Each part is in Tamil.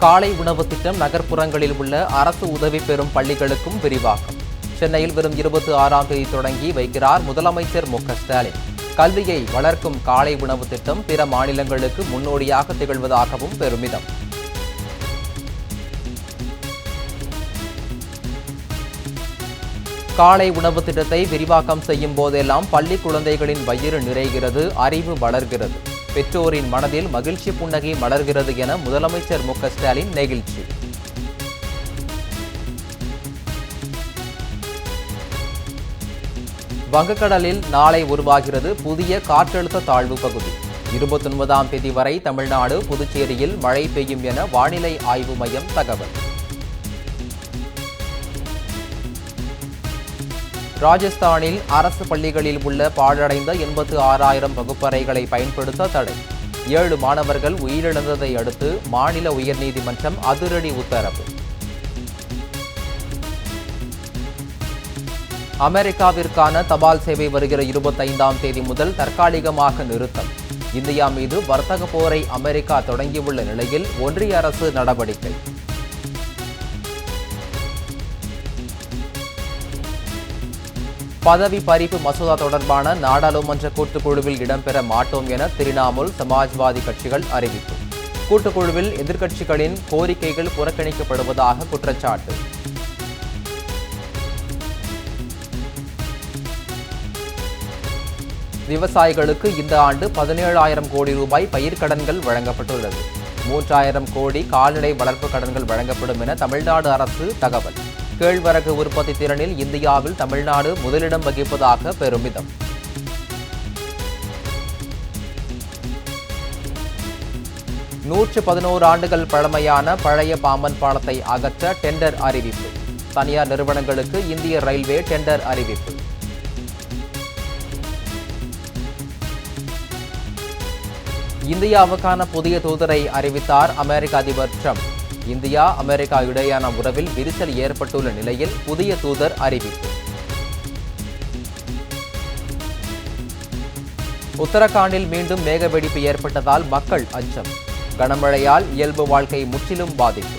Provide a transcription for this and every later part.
காலை உணவு திட்டம் நகர்ப்புறங்களில் உள்ள அரசு உதவி பெறும் பள்ளிகளுக்கும் விரிவாக்கம். சென்னையில் வரும் இருபத்தி ஆறாம் தேதி தொடங்கி வைக்கிறார் முதலமைச்சர் மு ஸ்டாலின். கல்வியை வளர்க்கும் காலை உணவு திட்டம் பிற மாநிலங்களுக்கு முன்னோடியாக திகழ்வதாகவும் பெருமிதம். காலை உணவு திட்டத்தை விரிவாக்கம் செய்யும் போதெல்லாம் பள்ளி குழந்தைகளின் வயிறு நிறைகிறது அறிவு வளர்கிறது. பெற்றோரின் மனதில் மகிழ்ச்சி புன்னகை மலர்கிறது என முதலமைச்சர் மு ஸ்டாலின் நெகிழ்ச்சி. வங்கக்கடலில் நாளை உருவாகிறது புதிய காற்றழுத்த தாழ்வு பகுதி. இருபத்தொன்பதாம் தேதி வரை தமிழ்நாடு புதுச்சேரியில் மழை பெய்யும் என வானிலை ஆய்வு மையம் தகவல். ராஜஸ்தானில் அரசு பள்ளிகளில் உள்ள பாழடைந்த எண்பத்து ஆறாயிரம் வகுப்பறைகளை பயன்படுத்த தடை. ஏழு மாணவர்கள் உயிரிழந்ததை அடுத்து மாநில உயர்நீதிமன்றம் அதிரடி உத்தரவு. அமெரிக்காவிற்கான தபால் சேவை வருகிற இருபத்தைந்தாம் தேதி முதல் தற்காலிகமாக நிறுத்தம். இந்தியா மீது வர்த்தக போரை அமெரிக்கா தொடங்கியுள்ள நிலையில் ஒன்றிய அரசு நடவடிக்கை. பதவி பறிப்பு மசோதா தொடர்பான நாடாளுமன்ற கூட்டுக்குழுவில் இடம்பெற மாட்டோம் என திரிணாமுல் சமாஜ்வாதி கட்சிகள் அறிவிப்பு. கூட்டுக்குழுவில் எதிர்க்கட்சிகளின் கோரிக்கைகள் புறக்கணிக்கப்படுவதாக குற்றச்சாட்டு. விவசாயிகளுக்கு இந்த ஆண்டு பதினேழாயிரம் கோடி ரூபாய் பயிர்க்கடன்கள் வழங்கப்பட்டுள்ளது. மூன்றாயிரம் கோடி கால்நடை வளர்ப்பு கடன்கள் வழங்கப்படும் என தமிழ்நாடு அரசு தகவல். கேழ்வரகு உற்பத்தி திறனில் இந்தியாவில் தமிழ்நாடு முதலிடம் வகிப்பதாக பெருமிதம் நூற்று பதினோரு ஆண்டுகள் பழமையான பழைய பாம்பன் பாலத்தை அகற்ற டெண்டர் அறிவிப்பு. தனியார் நிறுவனங்களுக்கு இந்திய ரயில்வே டெண்டர் அறிவிப்பு. இந்தியாவுக்கான புதிய தூதரை அறிவித்தார் அமெரிக்க அதிபர் ட்ரம்ப். இந்தியா அமெரிக்கா இடையேயான உறவில் விரிசல் ஏற்பட்டுள்ள நிலையில் புதிய தூதர் அறிவிப்பு. உத்தரகாண்டில் மீண்டும் மேகவெடிப்பு ஏற்பட்டதால் மக்கள் அச்சம். கனமழையால் இயல்பு வாழ்க்கை முற்றிலும் பாதிப்பு.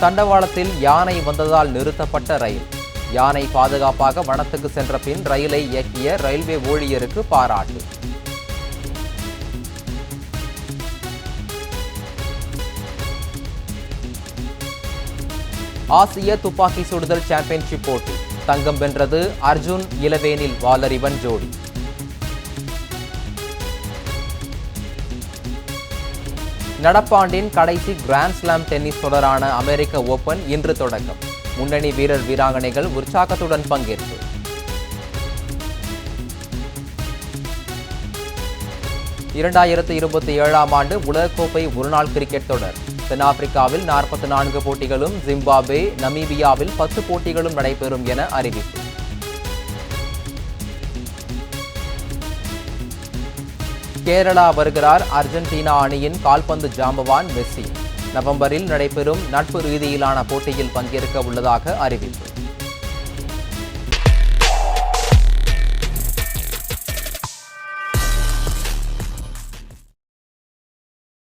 தண்டவாளத்தில் யானை வந்ததால் நிறுத்தப்பட்ட ரயில். யானை பாதுகாப்பாக வனத்துக்கு சென்ற பின் ரயிலை இயக்கிய ரயில்வே ஊழியருக்கு பாராட்டு. ஆசிய துப்பாக்கி சுடுதல் சாம்பியன்ஷிப் போட்டி. தங்கம் வென்றது அர்ஜுன் இளவேனில் வாலறிவன் ஜோடி. நடப்பாண்டின் கடைசி கிராண்ட் ஸ்லாம் டென்னிஸ் தொடரான அமெரிக்க ஓபன் இன்று தொடக்கம். முன்னணி வீரர் வீராங்கனைகள் உற்சாகத்துடன் பங்கேற்பு. இரண்டாயிரத்து இருபத்தி ஏழாம் ஆண்டு உலகக்கோப்பை ஒருநாள் கிரிக்கெட் தொடர். தென்னாப்பிரிக்காவில் நாற்பத்தி நான்கு போட்டிகளும் ஜிம்பாப்வே நமீபியாவில் பத்து போட்டிகளும் நடைபெறும் என அறிவிப்பு. கேரளா வருகிறார் அர்ஜென்டினா அணியின் கால்பந்து ஜாம்பவான் மெஸ்ஸி. நவம்பரில் நடைபெறும் நட்பு ரீதியிலான போட்டியில் பங்கேற்க உள்ளதாக அறிவிப்பு.